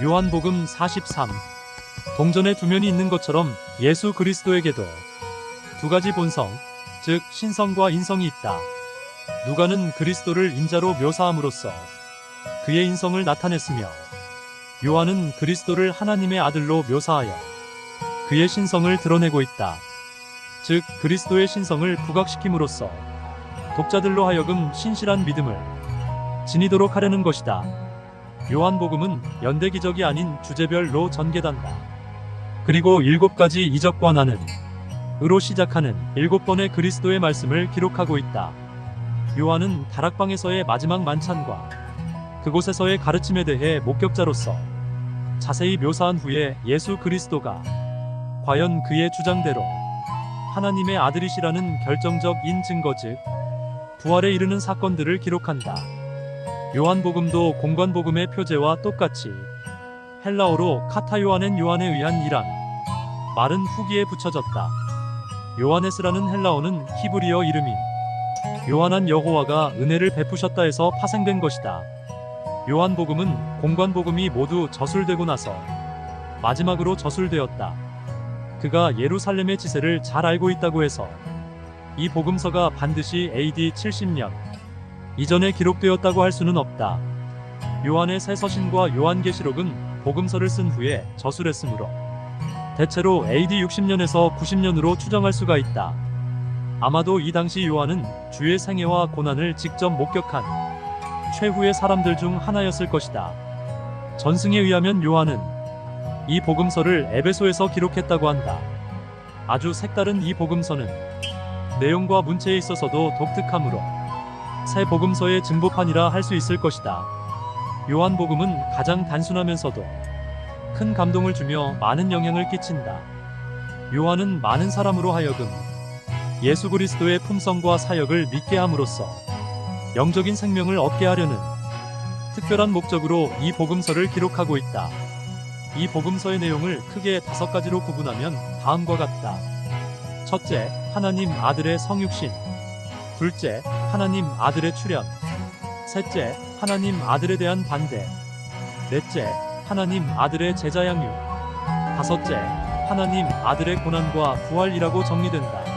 요한복음 43. 동전에 두 면이 있는 것처럼 예수 그리스도에게도 두 가지 본성, 즉 신성과 인성이 있다. 누가는 그리스도를 인자로 묘사함으로써 그의 인성을 나타냈으며 요한은 그리스도를 하나님의 아들로 묘사하여 그의 신성을 드러내고 있다. 즉 그리스도의 신성을 부각시킴으로써 독자들로 하여금 신실한 믿음을 지니도록 하려는 것이다. 요한복음은 연대 기적이 아닌 주제별로 전개된다. 그리고 일곱 가지 이적과 나는 으로 시작하는 일곱 번의 그리스도의 말씀을 기록하고 있다. 요한은 다락방에서의 마지막 만찬과 그곳에서의 가르침에 대해 목격자로서 자세히 묘사한 후에 예수 그리스도가 과연 그의 주장대로 하나님의 아들이시라는 결정적 인 증거 즉 부활에 이르는 사건들을 기록한다. 요한복음도 공관복음의 표제와 똑같이 헬라어로 카타요한엔 요한에 의한 이란 말은 후기에 붙여졌다. 요하네스라는 헬라어는 히브리어 이름인 요한한 여호와가 은혜를 베푸셨다 해서 파생된 것이다. 요한복음은 공관복음이 모두 저술되고 나서 마지막으로 저술되었다. 그가 예루살렘의 지세를 잘 알고 있다고 해서 이 복음서가 반드시 AD 70년 이전에 기록되었다고 할 수는 없다. 요한의 새 서신과 요한계시록은 복음서를 쓴 후에 저술했으므로 대체로 AD 60년에서 90년으로 추정할 수가 있다. 아마도 이 당시 요한은 주의 생애와 고난을 직접 목격한 최후의 사람들 중 하나였을 것이다. 전승에 의하면 요한은 이 복음서를 에베소에서 기록했다고 한다. 아주 색다른 이 복음서는 내용과 문체에 있어서도 독특하므로 새 복음서의 증보판이라 할 수 있을 것이다. 요한복음은 가장 단순하면서도 큰 감동을 주며 많은 영향을 끼친다. 요한은 많은 사람으로 하여금 예수 그리스도의 품성과 사역을 믿게 함으로써 영적인 생명을 얻게 하려는 특별한 목적으로 이 복음서를 기록하고 있다. 이 복음서의 내용을 크게 다섯 가지로 구분하면 다음과 같다. 첫째, 하나님 아들의 성육신. 둘째, 하나님 아들의 출현. 셋째, 하나님 아들에 대한 반대. 넷째, 하나님 아들의 제자 양육. 다섯째, 하나님 아들의 고난과 부활이라고 정리된다.